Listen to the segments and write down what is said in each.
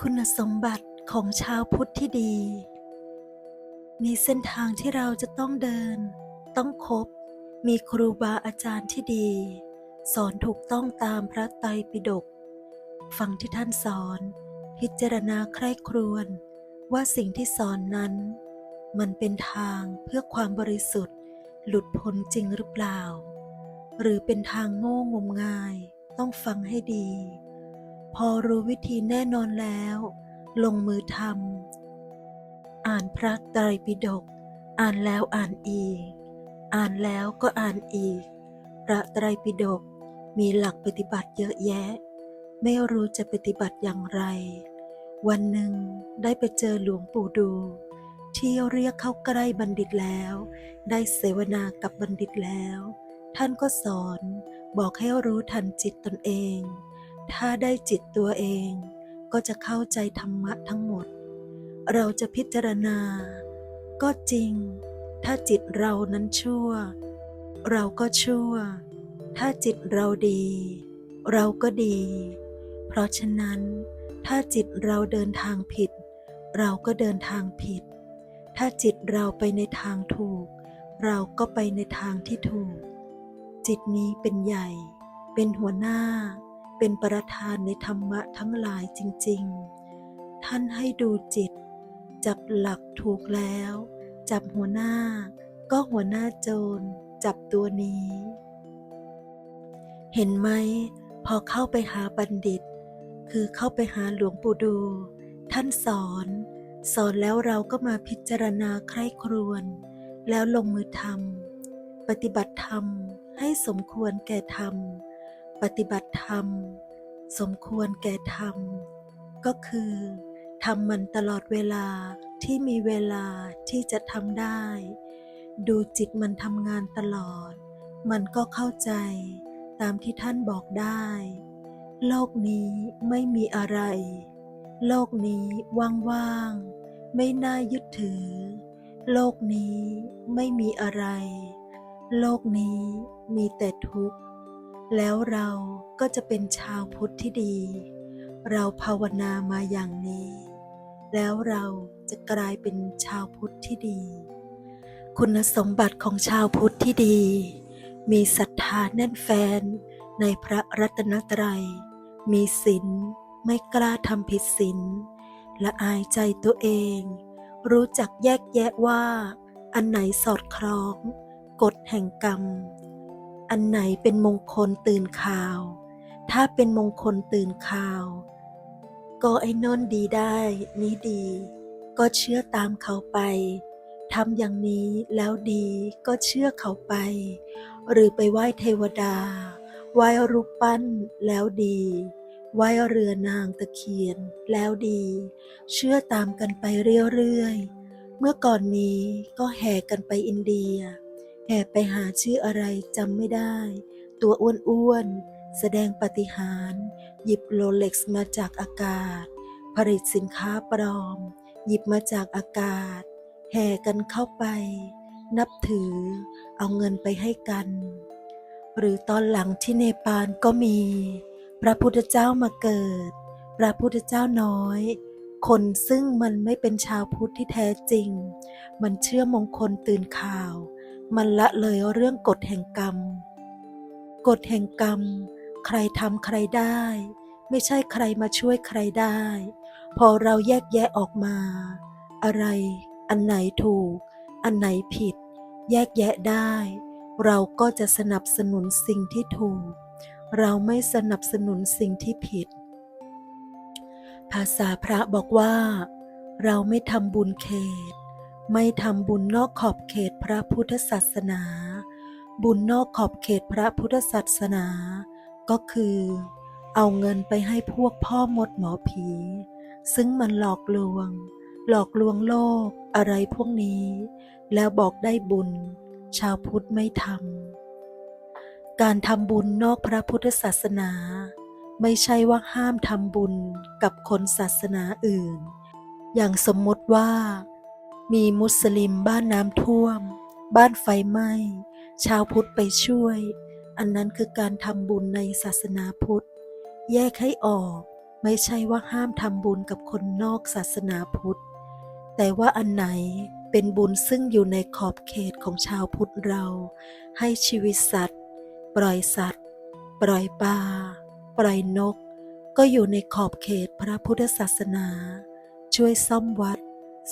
คุณสมบัติของชาวพุทธที่ดี มีเส้นทางที่เราจะต้องเดิน ต้องคบ มีครูบาอาจารย์ที่ดี สอนถูกต้องตามพระไตรปิฎกฟังที่ท่านสอน พิจารณาใคร่ครวญว่าสิ่งที่สอนนั้น มันเป็นทางเพื่อความบริสุทธิ์ หลุดพ้นจริงหรือเปล่า หรือเป็นทางโง่งมงายต้องฟังให้ดี พอรู้วิธีแน่นอนแล้ว ลงมือทำอ่านพระไตรปิฎกอ่านแล้วอ่านอีก อ่านแล้วก็อ่านอีก พระไตรปิฎกมีหลักปฏิบัติเยอะแยะ ไม่รู้จะปฏิบัติอย่างไร วันหนึ่งได้ไปเจอหลวงปู่ดู ที่เรียกเข้าใกล้บัณฑิตแล้ว ได้เสวนากับบัณฑิตแล้ว ท่านก็สอนบอกให้รู้ทันจิตตนเอง ถ้าได้จิตตัวเองก็จะเข้าใจธรรมะทั้งหมด เราจะพิจารณา ก็จริง ถ้าจิตเรานั้นชั่ว เราก็ชั่ว ถ้าจิตเราดี เราก็ดี เพราะฉะนั้น ถ้าจิตเราเดินทางผิด เราก็เดินทางผิด ถ้าจิตเราไปในทางถูก เราก็ไปในทางที่ถูก จิตนี้เป็นใหญ่ เป็นหัวหน้า เป็นประธานในธรรมะทั้งหลายจริง ๆ ท่านให้ดูจิต จับหลักถูกแล้ว จับหัวหน้า ก็หัวหน้าโจร จับตัวนี้ เห็นไหม พอเข้าไปหาบัณฑิต คือเข้าไปหาหลวงปู่ดู ท่านสอน สอนแล้วเราก็มาพิจารณาใคร่ครวญแล้วลงมือทำปฏิบัติธรรมให้สมควรแก่ธรรม ปฏิบัติธรรม สมควรแก่ธรรม ก็คือทำมันตลอดเวลาที่มีเวลาที่จะทำได้ ดูจิตมันทำงานตลอด มันก็เข้าใจตามที่ท่านบอกได้ โลกนี้ไม่มีอะไร โลกนี้ว่างๆ ไม่น่ายึดถือ โลกนี้ไม่มีอะไร โลกนี้มีแต่ทุกข์ แล้วเราก็จะเป็นชาวพุทธที่ดี เราภาวนามาอย่างนี้ แล้วเราจะกลายเป็นชาวพุทธที่ดี คุณสมบัติของชาวพุทธที่ดี มีศรัทธาแน่นแฟนในพระรัตนตรัย มีศีลไม่กล้าทำผิดศีลและอายใจตัวเอง รู้จักแยกแยะว่า อันไหนสอดคล้อง กฎแห่งกรรม อันไหนเป็นมงคลตื่นข่าว ถ้าเป็นมงคลตื่นข่าว ก็ไอ้นนดีได้ นี้ดี ก็เชื่อตามเขาไปทำอย่างนี้แล้วดีก็เชื่อเขาไป หรือไปไหว้เทวดา ไหว้รูปปั้นแล้วดี ไหว้เรือนางตะเคียนแล้วดี เชื่อตามกันไปเรื่อยๆ เมื่อก่อนนี้ก็แห่กันไปอินเดีย แห่ไปหาชื่ออะไรจำไม่ได้ ตัวอ้วนๆ แสดงปฏิหาร หยิบโรเล็กซ์มาจากอากาศ ผลิตสินค้าปลอม หยิบมาจากอากาศ แห่กันเข้าไป นับถือ เอาเงินไปให้กัน หรือตอนหลังที่เนปาลก็มี พระพุทธเจ้ามาเกิด พระพุทธเจ้าน้อยคนซึ่งมันไม่เป็นชาวพุทธที่แท้จริง มันเชื่อมงคลตื่นข่าว มันละเลยเรื่องกฎแห่งกรรม กฎแห่งกรรม ใครทำใครได้ ไม่ใช่ใครมาช่วยใครได้ พอเราแยกแยะออกมา อะไร อันไหนถูก อันไหนผิด แยกแยะได้ เราก็จะสนับสนุนสิ่งที่ถูก เราไม่สนับสนุนสิ่งที่ผิด ภาษาพระบอกว่า เราไม่ทำบุญเขต ไม่ทำบุญนอกขอบเขตพระพุทธศาสนา บุญนอกขอบเขตพระพุทธศาสนา ก็คือ เอาเงินไปให้พวกพ่อมดหมอผี ซึ่งมันหลอกลวง หลอกลวงโลกอะไรพวกนี้ แล้วบอกได้บุญ ชาวพุทธไม่ทำการทำบุญนอกพระพุทธศาสนา ไม่ใช่ว่าห้ามทำบุญกับคนศาสนาอื่น อย่างสมมติว่า มีมุสลิมบ้านน้ำท่วม บ้านไฟไหม้ ชาวพุทธไปช่วย อันนั้นคือการทำบุญในศาสนาพุทธ แยกให้ออก ไม่ใช่ว่าห้ามทำบุญกับคนนอกศาสนาพุทธ แต่ว่าอันไหนเป็นบุญซึ่งอยู่ในขอบเขตของชาวพุทธเรา ให้ชีวิตสัตว์ ปล่อยสัตว์ ปล่อยปลา ปล่อยนก ก็อยู่ในขอบเขตพระพุทธศาสนา ช่วยซ่อมวัด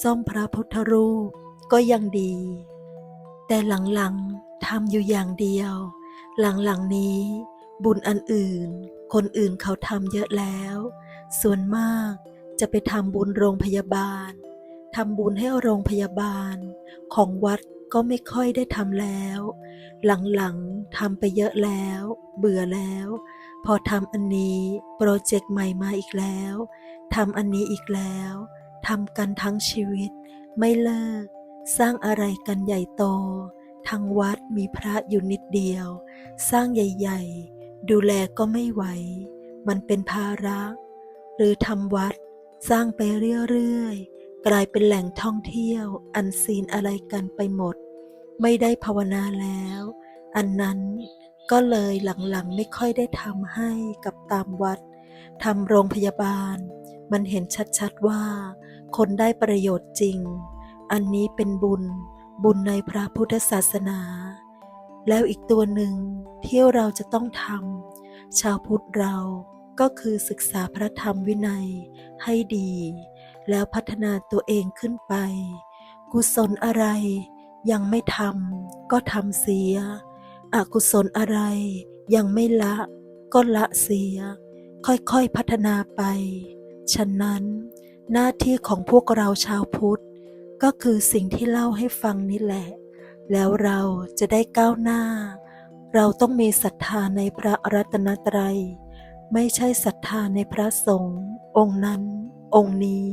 ซ่อมพระพุทธรูปก็ยังดี แต่หลังๆทำอยู่อย่างเดียว หลังๆนี้ บุญอันอื่น คนอื่นเขาทำเยอะแล้ว ส่วนมากจะไปทำบุญโรงพยาบาลทำบุญให้โรงพยาบาล ของวัดก็ไม่ค่อยได้ทำแล้ว หลังๆทำไปเยอะแล้ว เบื่อแล้ว พอทำอันนี้โปรเจกต์ใหม่มาอีกแล้วทำอันนี้อีกแล้ว ทำกันทั้งชีวิต ไม่เลิก สร้างอะไรกันใหญ่โต ทางวัดมีพระอยู่นิดเดียว สร้างใหญ่ๆ ดูแลก็ไม่ไหว มันเป็นภาระ หรือทำวัด สร้างไปเรื่อยๆ กลายเป็นแหล่งท่องเที่ยว อันซีนอะไรกันไปหมด ไม่ได้ภาวนาแล้ว อันนั้นก็เลยหลังๆไม่ค่อยได้ทำให้กับตามวัดทำโรงพยาบาล มันเห็นชัดๆว่า คนได้ประโยชน์จริง อันนี้เป็นบุญ บุญในพระพุทธศาสนา แล้วอีกตัวหนึ่งที่เราจะต้องทำชาวพุทธเราก็คือศึกษาพระธรรมวินัยให้ดี แล้วพัฒนาตัวเองขึ้นไป กุศลอะไรยังไม่ทำก็ทำเสีย อกุศลอะไรยังไม่ละก็ละเสีย ค่อยๆพัฒนาไป ฉะนั้นหน้าที่ของพวกเราชาวพุทธ ก็คือสิ่งที่เล่าให้ฟังนี่แหละ แล้วเราจะได้ก้าวหน้า เราต้องมีศรัทธาในพระรัตนตรัย ไม่ใช่ศรัทธาในพระสงฆ์องค์นั้น องค์นี้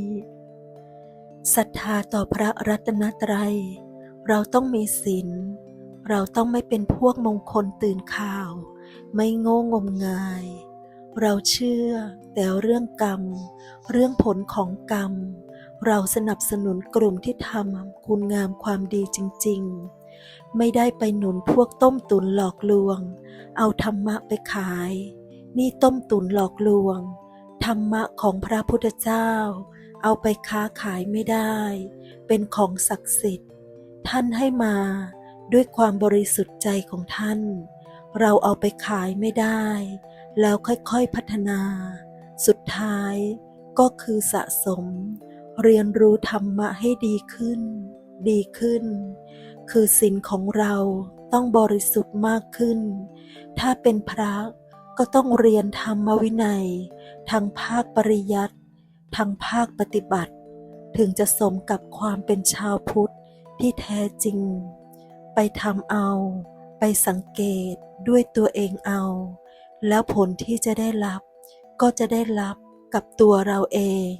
ศรัทธาต่อพระรัตนตรัย เราต้องมีศีลเราต้องไม่เป็นพวกมงคลตื่นข่าว ไม่โง่งมงาย เราเชื่อแต่เรื่องกรรม เรื่องผลของกรรม เราสนับสนุนกลุ่มที่ทำคุณงามความดีจริง ๆ ไม่ได้ไปหนุนพวกต้มตุนหลอกลวง เอาธรรมะไปขาย นี่ต้มตุนหลอกลวง ธรรมะของพระพุทธเจ้า เอาไปค้าขายไม่ได้ เป็นของศักดิ์สิทธิ์ ท่านให้มาด้วยความบริสุทธิ์ใจของท่าน เราเอาไปขายไม่ได้ แล้วค่อยๆพัฒนา สุดท้ายก็คือสะสม เรียนรู้ธรรมะให้ดีขึ้น ดีขึ้น คือศีลของเราต้องบริสุทธิ์มากขึ้น ถ้าเป็นพระก็ต้องเรียนธรรมวินัยทางภาคปริยัติทางภาคปฏิบัติ ถึงจะสมกับความเป็นชาวพุทธที่แท้จริง ไปทำเอา ไปสังเกตด้วยตัวเองเอา แล้วผลที่จะได้รับก็จะได้รับกับตัวเราเอง